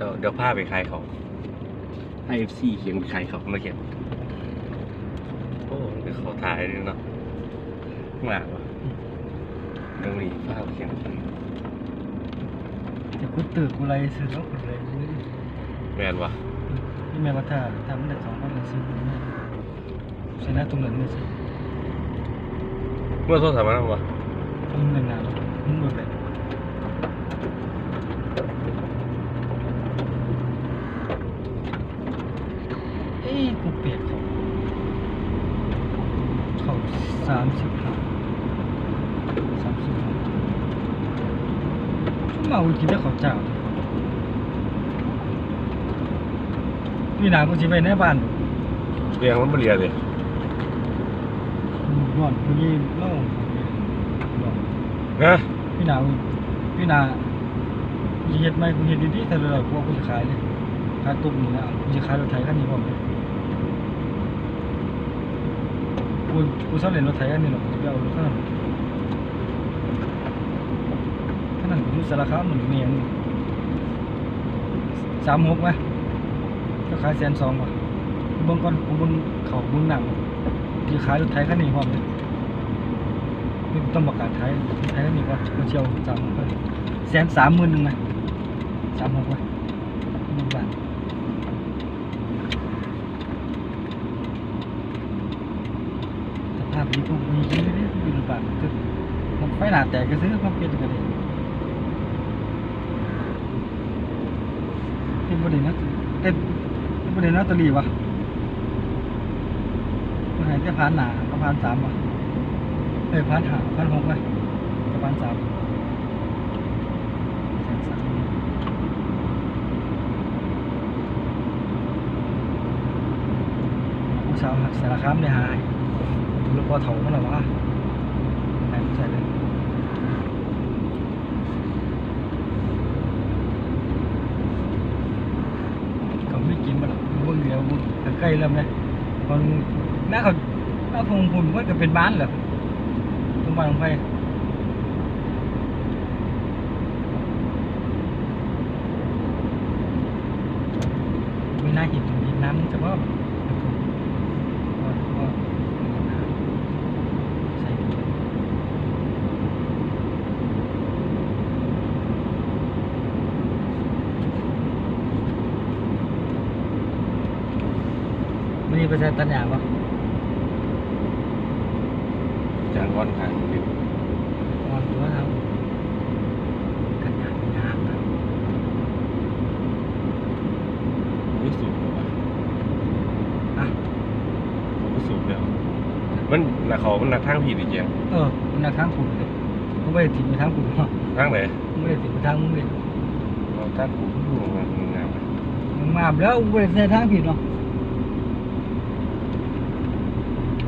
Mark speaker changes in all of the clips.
Speaker 1: ดี๋ยวเดี๋ยวพาไปขายของ
Speaker 2: ให้เอฟซีเขียนใครเขา
Speaker 1: มาเขียนโอ้เดี๋ยวเขาถ่ายเลยเนาะมากวะเดี๋ยวนี้พาไปเขียน
Speaker 3: จะกูตื่นกูไรซื้อแล้วกูไรซื้อ
Speaker 1: แมนวะ
Speaker 3: นี่แม่ว่าถ้าทำได้สองพันเลยซื้อกูนะชนะตรงนั้นเลยสิ
Speaker 1: เมื่อโทรศัพท์มาแล้ววะ
Speaker 3: ตรงนั้นนานมึงหมดเลยเอ้ยกูเปลี่ยนเขาเขาสามสิบห้าสามสิบห้า ชั่วโมงกินได้เขาวเจ้าพี่นากูจะไปในบ้าน
Speaker 1: เรียงมันมาเรียนเลย
Speaker 3: นอนกูยี่เล่า
Speaker 1: นะ
Speaker 3: พี่นาพี่นากูเฮ็ดไหมกูเฮ็ดดีๆแต่เลยกูว่ากูจะขายเลยขายตุ๊กนี่นะกูจะขายรถไถคันนี้พร้อมเลยกูกูชอบเล่นรถไถคันนี้หรอกกูจะไปเอารถคันนั้นคันนั้นกูอยู่ สารคามมันเมียงสามหกไหมก็ขายแสนสองว่ะเบิ่งก่อนกูเบิ่งเขาเบิ่งหนังกูจะขายรถไถคันนี้พร้อมเลยนี่ต้องประกาศไทยไทยคันนี้ก่อนกูเชียวสามหกแสนสามหมื่นหนึ่งไหมสามหกไหมหนึ่งบาทสภาพนี้พวกมีเยอะเลยอยู่ในบ้านตึกมันไฟหนาแตกก็ซื้อมาเปลี่ยนกันเลย เป็นประเด็นนะเอ็ดเป็นประเด็นนะตะลีวะมันหายแต่พันหนาก็พันสามวะเอ้ยพันหาพันหกไหมก็พันสามแสามผู้สาวหักสารคามได้หายลูกพ่อเถามันหรอวะไหนไม่ใช่เลยเขาไม่กินมันหรอกมึงเดียวมึง ใกล้เริ่มเลยคนน่าเขาน่าพงพุ่นมันก็เป็นบ้านเหรอตรงบ้านของใครไม่น่าหินหินน้ำจะว่ว่าว่าใส่ มันมีเปอร์เซ็นต์ตันหยาปะ
Speaker 1: จางก้อนขางดิบ
Speaker 3: วางตัวทำกันหยาบหยาบครับ
Speaker 1: ไม่สูบหรอวะ
Speaker 3: อะ
Speaker 1: ผมไม่สูบแล้ว มันหนักเขามันหนักทางผิดอีกอย่าง
Speaker 3: เออมันนักทางขุนเลยมึงไม่ได้ถิ่นไปทางขุนหรอก
Speaker 1: ทางไหน
Speaker 3: มึงไม่ได้ถิ่นไปทางมึงเลย
Speaker 1: เราทางกูดูงานงาน
Speaker 3: มึงมาแล้วมึงไม่ได้ใช้ทางผิดเนาะอันนี้เป็นทางที่ดีมึงเลี้ยงจิตสองคนกับหมามึงกินเนอะหมาก็เศร้าขึ้นกูว่าอยู่หมากู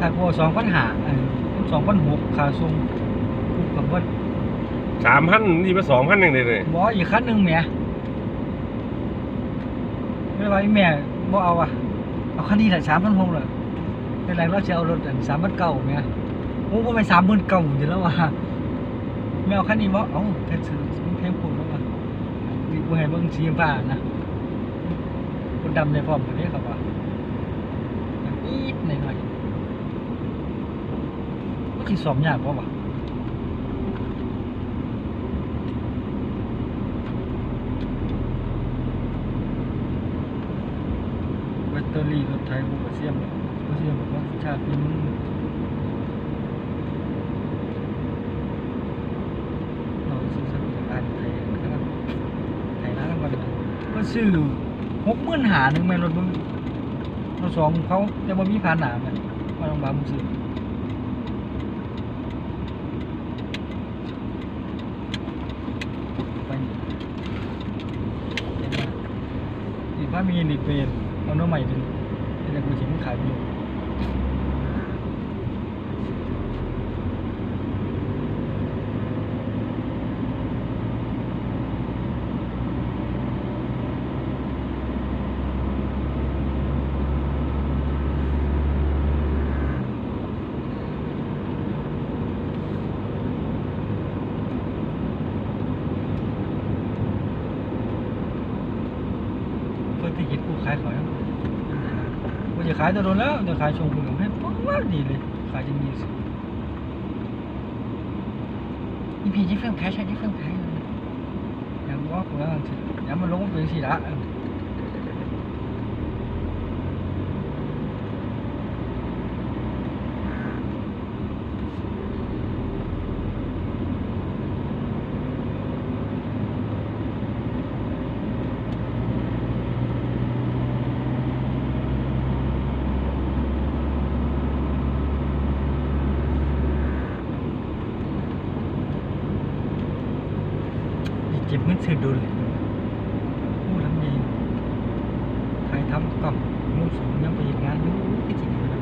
Speaker 3: นาะทนหนาวเพราะมันแม่อืมเดี๋ยวสักเดือนถ้ากูสองพันหาเออสองพันหกค่าส่งกูกับว่า
Speaker 1: สามพันนี่มาสองพันหนึ่งเลยเลย
Speaker 3: บออีกคันหนึ่งแหม่ไม่ไหวแม่บอเอาอะเอาคันนี้แหละสามพันหกเลยเป็นไรเราจะเอารถสามพันเก้าแหม่โอ้ก็ไปสามหมื่นเก้าอยู่แล้วว่ะแม่เอาคันนี้บอเอาแค่ซื้อมันแพงปุ่นแล้วว่ะดีกูให้เบิ่งสีฟ้านะคนดำในพร้อมกันนี้ครับว่าอีดหน่อยหน่อยๆก็ ที่สอบยากเพราะว่าแบตเตอรี่รถไถกูก็เสียมแล้วก็เสียมแบบว่าชาตินี้มึงเราซื้อสักอย่างอันไทยนะครับไทยร้านน้ำมันก็ซื้อหกหมื่นหาหนึ่งแม่รถมึงรถสองเขาแต่ว่ามีผ่านหนาแม่นมาลองบ้ามึงซื้อ ถ้ามีนิดเป็นเอาโน้องใหม่เป็นเป็นกูจะไม่ขายไปอยู่ ยืดกูขายเขายังกูจะขายตัวโดนแล้วจะขายชงคุณกับเพชรว้ากดีเลยขายจะมีสิอีพีที่เฟิ่มขายใช่ที่เฟิ่มขายยังว่ากูแล้วสิยังมันลงเป็นสีละเจ็บมือสื่อดุลผู้ทำดีใครทำกล่องมุ่งสูงยังไปอีกงานนู้ก็จริงนะ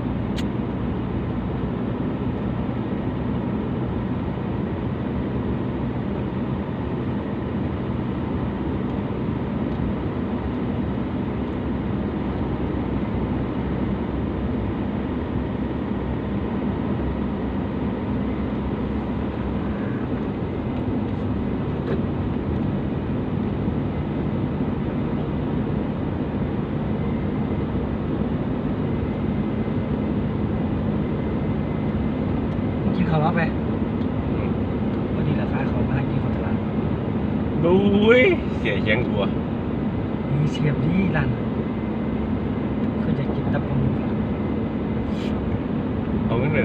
Speaker 3: กินข้าวรับไป
Speaker 1: อืม
Speaker 3: วันนี้ราคาเขามาให้กินข้าวตลาด
Speaker 1: ดูย เสียเชียงตัว
Speaker 3: มีเสียบดีร้านคือจะกินตับปลาหมึกอะ
Speaker 1: เอาเงินไป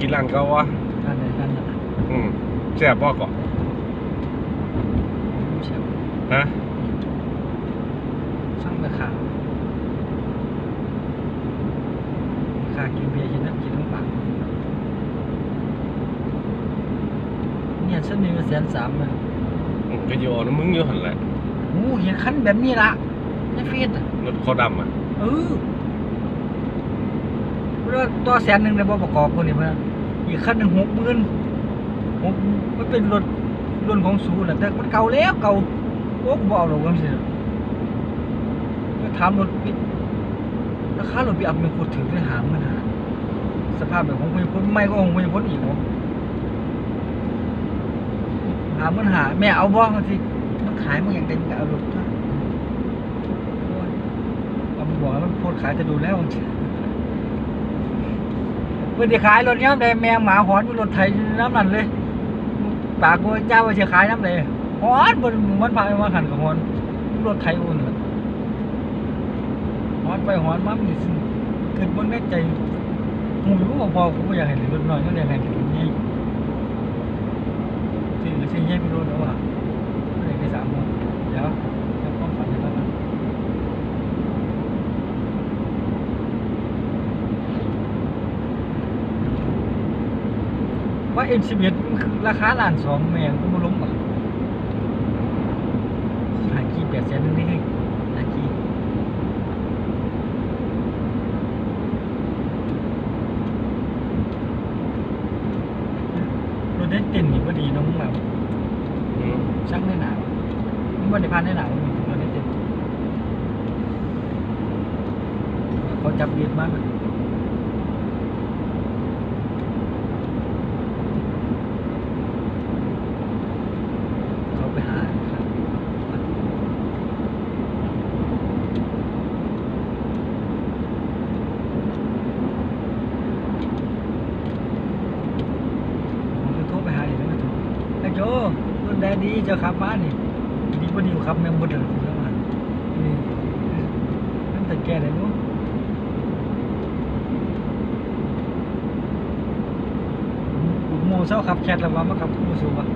Speaker 1: กินร้านเก่าวะ
Speaker 3: ร้านไหนร้านนั้นอะ
Speaker 1: อืมแซ่บบ่ก่อน
Speaker 3: เสียบ
Speaker 1: ฮะ
Speaker 3: สั่งราคาราคากินเบียร์กินน้ำกินน้ำปังเนี่ย ฉันมีมาแสนสามเลย
Speaker 1: อืมก็โยนมึงอยู่หันแหละ
Speaker 3: โอ้เห็นคันแบบนี้ละในเฟซอะ
Speaker 1: รถเขาดำอะ
Speaker 3: เออแล้วตัวแสนหนึ่งในบประกอบคนนี้เพื่อนอีกคันหนึ่งหกหมื่นหกมันเป็นรถรุ่นของสูแหละแต่มันเก่าแล้วเก่าโอ้กูบเอกหรอกว่าสิก็ถามรถปิดราคารถปิดอัพมันโคตรถึงได้หาเงินหาสภาพแบบของพยาพลไม่ก็ของพยาพลอีกเนาะ หาเงินหาแม่เอาบ้างทีมันขายมันอย่างเต็มก็เอารถมาเอามาบอกแล้วมันโพดขายจะดูแล้วเพื่อที่ขายรถเนี้ยได้แมงหมาหอนอยู่รถไถอยู่น้ำนั่นเลยปากกูเจ้าว่าจะขายน้ำเลยหอนบนมันพายมาขันกับหอนรถไถอุ่นหอนไปหอนมามีสิ่งเกิดบนในใจหูรู้ว่าพอกูอยากเหลือรถน้อยก็อยากให้เหลือรถใหญ่ สิ่งหรือสิ่งใหญ่ไปรถแล้วอะก็เลยได้สามโมงเดี๋ยวจะความฝันจะแล้วกันว่าเอ็นสิบเอ็ดมันคือราคาล้านสองแมงก็มาล้มอะหากีแปดแสนนึงนี่ให้หากีรถ ได้เต้นนี่ก็ดีเน้องแบบ
Speaker 1: อืม
Speaker 3: ช่างได้หนาวมันไม่ได้พันได้หนาวมันรถได้เต้นเขาจับเบียดมากเลยเขาไปหาครับผมจะโทรไปหาอีกแล้วนะไอ้โจรุ่นแดดีเจะขับบ้านนี่ดีกว่าดีกว่าขับแม่งบดเลยแล้วมันนี่นั่นแต่แกเลยนู้โมเศร้าขับแคทแล้วว่ามาขับคู่สูบอะ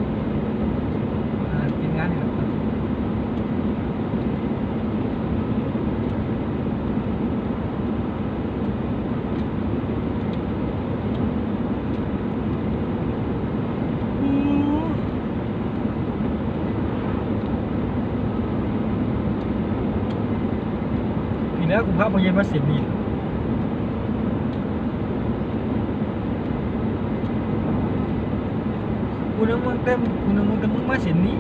Speaker 3: เป็นงานนี่แหละ ครับแล้วกูพาพ่อใหญ่มาเสียนี่กูนึกมึงเต็มกูนึกมึงเต็มมึงมาเสียนี่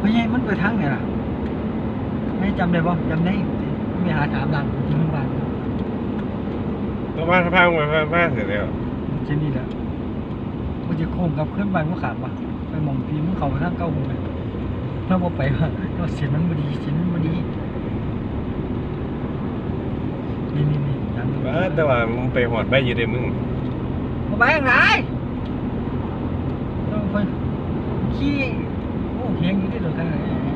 Speaker 3: พ่อใหญ่มันไปทางไหนล่ะไม่จำได้ป่ะจำได้ไม่หาถามหลังกูที่มึงบ้าน
Speaker 1: ก็มาสะพานมามาเสร็จแล้ว
Speaker 3: แค่นี้แหละกูจะโค้งกลับขึ้นไปมึงขาดปะไปมองพีมึงเขาไปทางเก้ามึงเลยเราบอกไปว่าเราเสียงมันบ่ดีเสียงมันบ่ดี นี่นี่นี่ทางนี้
Speaker 1: เออแต่ว่ามึงไปหอดไปอยู่ได้มึง
Speaker 3: มาไปยังไงต้องไปขี่โอ้เฮียงอยู่ที่ตัวกัน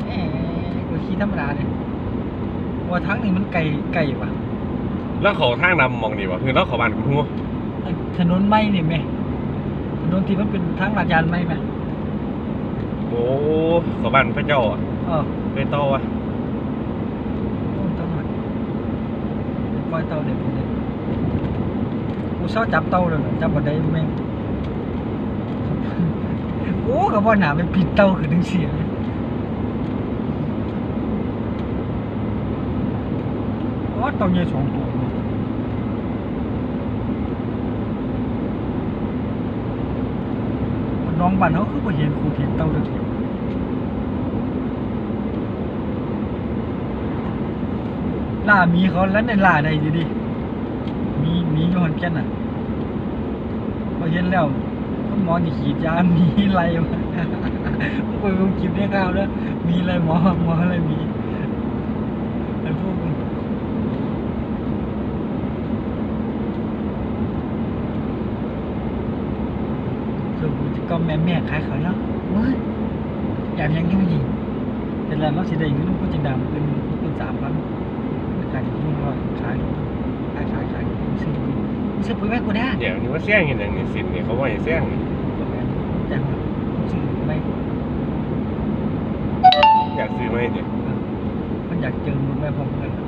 Speaker 3: เอ๊ะกูขี่ธรรมดาเนี่ยว่าทางนี้มันไกลไกลว่ะ
Speaker 1: แล้วเขาทางนำมองดีวะคือแล้วเขาบ้านกูหัว
Speaker 3: ถนนไม่นี่แม่ถนนที่มันเป็นทางลาดยานไม่แม่
Speaker 1: โอ้เขาบ้านพระเจ้าอะ
Speaker 3: เออ
Speaker 1: ไปต่อวะ
Speaker 3: โอ้ต้องมา ปล่อยเต่าเด็กเด็กกูชอบจับเต่าเลยจับบ่ได้แม่งโอ้กับว่าหนาเป็นปิดเต่าคือถึงเสียเลยอ๋อเต่าใหญ่ยสองตัวน้องบ้านเขาคือบ่เห็นครูเห็นเต่าเลย ล่ามีเขาแล้วในล่าใดอยู่ดิมีมีอยู่หันแก่นน่ะพอเห็นแล้วคุณหมอนี่ขีดยามีไรมาไปดูคลิปเนี่ยข้าวแล้วมีอะไรหมอหมออะไรมีไอ้พวกมึงส่วนกูจะก็แม่แม่ขายเขาแล้วเฮ้ยอยากยังยังยิงเป็นไรเราสิได้เงินกูจะดำเป็นเป็นสามพันายที่มึงรอขายขายขายขายซื้อปุ๋ยซื้อปุ๋ยแม่กูได้
Speaker 1: เดี๋ยวนี้ว่าเสี่ยงอย่างนี้สินนี่ยเขาว่าอย่าเสี่ยงนี่
Speaker 3: แต่ซื้อไม่
Speaker 1: อยากซื้อไหมเนี่ย
Speaker 3: มันอยากเจอมึงแม่พร้อมกัน